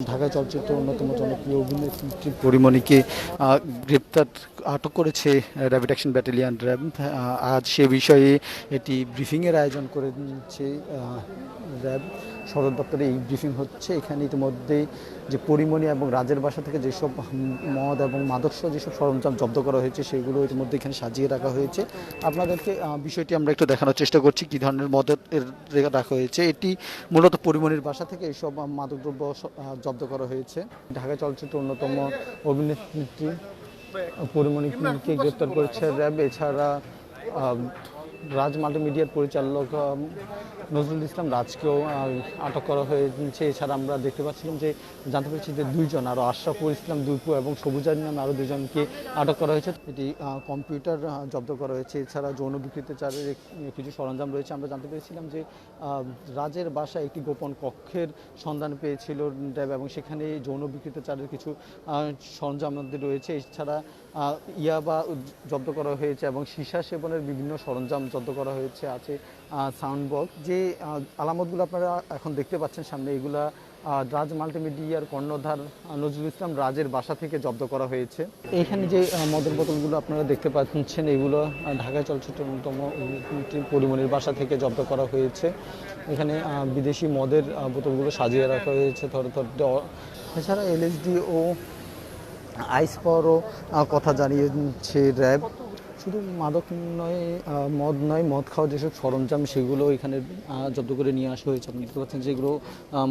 ঢাকা চলচ্চিত্র অন্যতম জনপ্রিয় অভিনেত্রী পরিমণিকে গ্রেপ্তার আটক করেছে র্যাপিড অ্যাকশন ব্যাটালিয়ান র্যাব আজ সে বিষয়ে এটি ব্রিফিংয়ের আয়োজন করেছে র্যাব সদর দপ্তরে এই ব্রিফিং হচ্ছে। এখানে ইতিমধ্যে যে পরিমণি এবং রাজের বাসা থেকে যেসব মদ এবং মাদকসহ যেসব সরঞ্জাম জব্দ করা হয়েছে, সেগুলো ইতিমধ্যে এখানে সাজিয়ে রাখা হয়েছে। আপনাদেরকে বিষয়টি আমরা একটু দেখানোর চেষ্টা করছি, কী ধরনের মদের রেখে হয়েছে। এটি মূলত পরিমণির বাসা থেকে এইসব মাদকদ্রব্য জব্দ করা হয়েছে। ঢাকা চলচ্চিত্র অন্যতম অভিনেত্রী পরিমণিকে গ্রেপ্তার করেছে র্যাব? এছাড়া রাজ মাল্টিমিডিয়ার পরিচালক নজরুল ইসলাম রাজকেও আটক করা হয়েছে। এছাড়া আমরা দেখতে পাচ্ছিলাম যে, জানতে পেরেছি যে দুইজন আরও আশরাফুল ইসলাম দুইপু এবং সবুজারি নামে আরও দুজনকে আটক করা হয়েছে। এটি কম্পিউটার জব্দ করা হয়েছে। এছাড়া যৌন বিকৃতিচারের এক- কিছু সরঞ্জাম রয়েছে। আমরা জানতে পেরেছিলাম যে রাজের বাসায় একটি গোপন কক্ষের সন্ধান পেয়েছিল ড্যাব এবং সেখানে যৌন বিকৃতিচারের কিছু সরঞ্জাম রয়েছে। এছাড়া ইয়াবা জব্দ করা হয়েছে এবং সীসা সেবনের বিভিন্ন সরঞ্জাম জব্দ করা হয়েছে, আছে সাউন্ড বক্স যে আলামতগুলো আপনারা এখন দেখতে পাচ্ছেন সামনে, এগুলা রাজ মাল্টিমিডিয়ার কর্ণধার নজরুল ইসলাম রাজের বাসা থেকে জব্দ করা হয়েছে। এখানে যে মদের বোতলগুলো আপনারা দেখতে পাচ্ছেন, এগুলো ঢাকা চলচ্চিত্র অন্যতম পরিমণির বাসা থেকে জব্দ করা হয়েছে। এখানে বিদেশি মদের বোতলগুলো সাজিয়ে রাখা হয়েছে, থরে থরে এছাড়া এলএসডি ও আইস পাওয়ারও কথা জানিয়েছে র্যাব শুধু মাদক নয় মদ নয়, মদ খাওয়ার যেসব সরঞ্জাম, সেগুলো এখানে জব্দ করে নিয়ে আসা হয়েছে। আপনি দেখতে পাচ্ছেন যেগুলো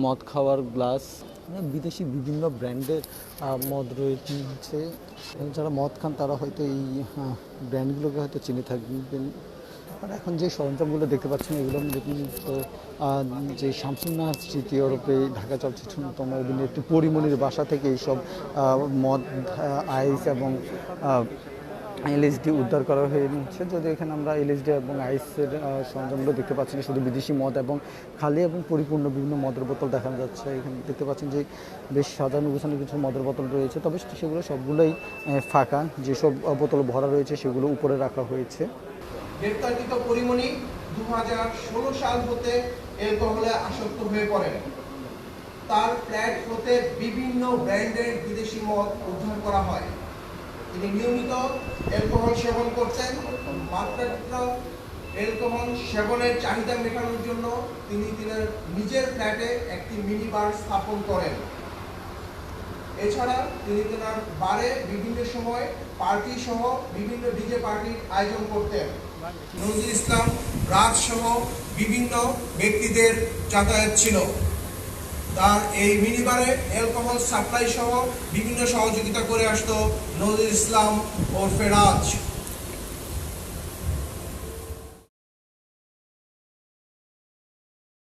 মদ খাওয়ার গ্লাস মানে বিদেশি বিভিন্ন ব্র্যান্ডের মদ রয়েছে। যারা মদ খান, তারা হয়তো এই ব্র্যান্ডগুলোকে হয়তো চিনে থাকবেন। আর এখন যে সরঞ্জামগুলো দেখতে পাচ্ছেন, এগুলো দেখুন যে শামসুন্না স্মৃতি ওরূপে ঢাকা চলচ্চিত্র অন্যতম অভিনেত্রী পরিমণির বাসা থেকে এইসব মদ আইস এবং এলএসডি উদ্ধার করা হয়েছে যদি এখানে আমরা এলএসডি এবং আইসের সরঞ্জামগুলো দেখতে পাচ্ছি শুধু বিদেশি মদ এবং খালি এবং পরিপূর্ণ বিভিন্ন মদের বোতল দেখানো যাচ্ছে। এখানে দেখতে পাচ্ছেন যে বেশ সাজানো গোছানো কিছু মদের বোতল রয়েছে, তবে সেগুলো সবগুলোই ফাঁকা। যেসব বোতল ভরা রয়েছে সেগুলো উপরে রাখা হয়েছে। গ্রেপ্তারকৃত পরিমণি দু সাল হতে অ্যালকোহলে আসক্ত হয়ে পড়েন। তার ফ্ল্যাট হতে বিভিন্ন ব্র্যান্ডের বিদেশি মদ উদ্ধার করা হয়। তিনি নিয়মিত অ্যালকোহল সেবন করতেন মাত্রাতিরিক্ত অ্যালকোহল সেবনের চাহিদা মেটানোর জন্য তিনি তিনার নিজের ফ্ল্যাটে একটি মিনি বার স্থাপন করেন। এছাড়া তিনি তেনার বারে বিভিন্ন সময় পার্টি সহ বিভিন্ন ডিজে পার্টির আয়োজন করতেন। নজরুল ইসলাম, রাজ সহ বিভিন্ন ব্যক্তিদের যাতায়াত ছিল। তার এই মিনিবারে অ্যালকোহল সাপ্লাই সহ বিভিন্ন সহযোগিতা করে আসতো নজরুল ইসলাম ও ফেরাজ।